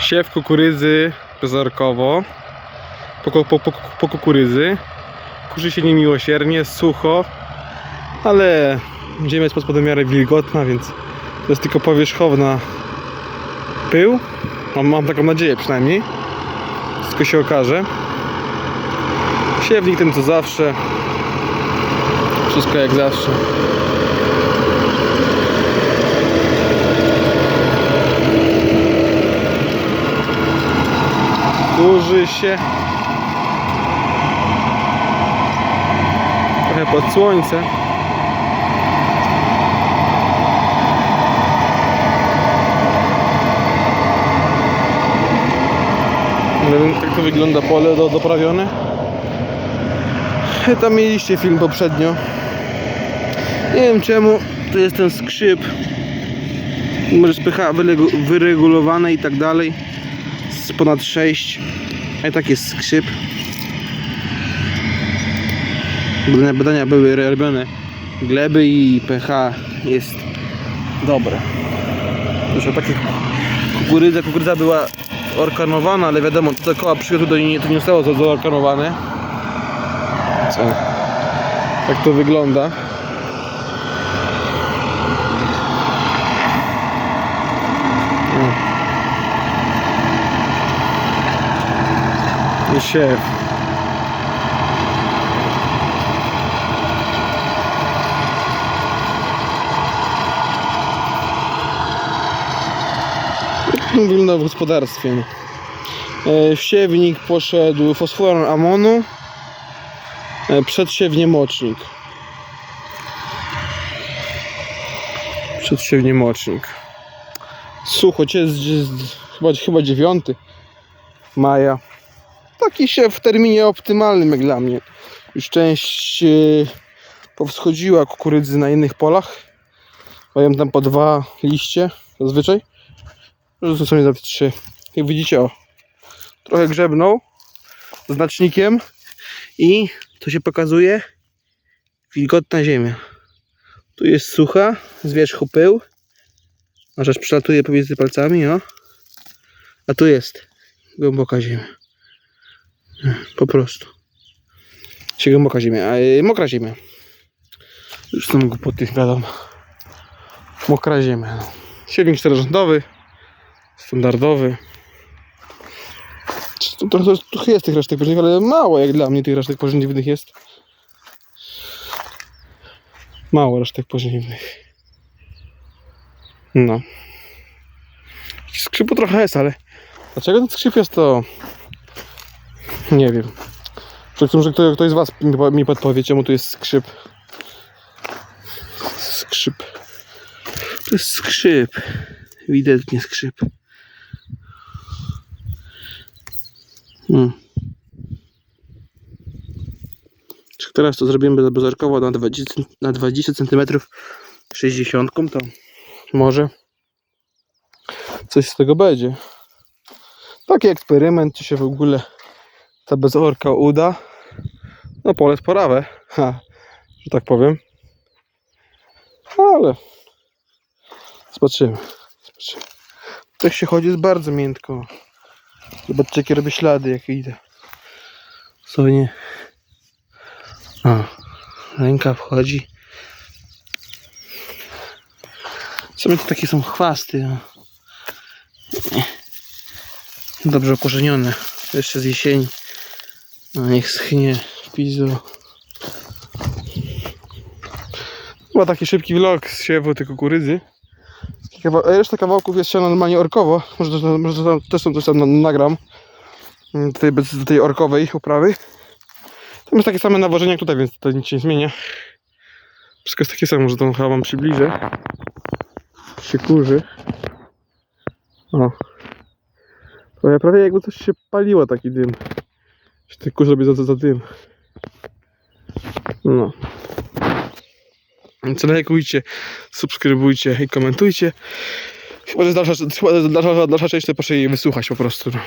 Siew kukurydzy bezorkowo. Po, po, po, po kukurydzy. Kurzy się niemiłosiernie, sucho, ale ziemia jest pod miarę wilgotna, więc to jest tylko powierzchowna pył. Mam, mam taką nadzieję przynajmniej. Wszystko się okaże. Siewnik ten co zawsze. Wszystko jak zawsze. Kurzy się. Trochę pod słońce. Nie wiem, jak to wygląda pole do, doprawione. Tam mieliście film poprzednio. Nie wiem czemu to jest ten skrzyp. Może spycha wyregu- wyregulowane i tak dalej. Z ponad 6. A i tak jest skrzyp. Badania, były robione. Gleby i pH jest dobre. O takie kukurydza, kukurydza była orkanowana, ale wiadomo, to koła przygotu to nie, to nie zostało zaorkanowane. Co? Tak to wygląda. To wygląda w gospodarstwie. E, Siewnik poszedł fosforem amonu. E, Przedsiewnie mocznik. Przedsiewnie mocznik. Sucho, jest, jest chyba, chyba 9 maja. Taki siew w terminie optymalnym jak dla mnie. Już część e, powschodziła kukurydzy na innych polach. Mają tam po dwa liście zazwyczaj. To są nawet trzy. Jak widzicie, o. Trochę grzebną. Znacznikiem. I to się pokazuje. Wilgotna ziemia. Tu jest sucha, z wierzchu pył. Aż aż przelatuje pomiędzy palcami, o. A tu jest głęboka ziemia. Po prostu. Się głęboka ziemia, y, mokra ziemia. Już są głupoty, wiadomo. Mokra ziemia. no. Siewnik czterorządowy. Standardowy. Trochę jest tych resztek pożywnych, ale mało jak dla mnie tych resztek pożywnych jest. Mało resztek pożywnych. No. Skrzypu trochę jest, ale dlaczego ten skrzyp jest to... Nie wiem. Że kto, ktoś z Was mi po- mi podpowie, czemu tu jest skrzyp. Skrzyp. To jest skrzyp. Ewidentnie skrzyp. Hmm. Czy teraz to zrobimy bezorkowo na 20, na 20 cm 60, to może coś z tego będzie. Taki eksperyment, czy się w ogóle ta bezorka uda. No pole sporawe, ha, że tak powiem. Ale zobaczymy. zobaczymy. Tak się chodzi, jest bardzo miętko. Zobaczcie jakie robię ślady, jak idę. Dosłownie. O, ręka wchodzi. W sumie to takie są chwasty. Dobrze okorzenione. Jeszcze z jesieni. No niech schnie pizu. Chyba taki szybki vlog z siewu tej kukurydzy. Kawa- a Reszta kawałków jest siana normalnie orkowo. Może, też- może tam, też tam coś tam na- nagram. Mm, Tutaj bez do tej orkowej uprawy. Tam jest takie same nawożenie jak tutaj, więc to nic się nie zmienia. Wszystko jest takie samo, że to chyba przybliżę. Się kurzy. O. Prawie, prawie jakby coś się paliło taki dym. Kurz robi za, za, za dym. No. Więc lajkujcie, subskrybujcie i komentujcie. Chyba, że dalsza, dalsza, dalsza część to proszę jej wysłuchać po prostu. No.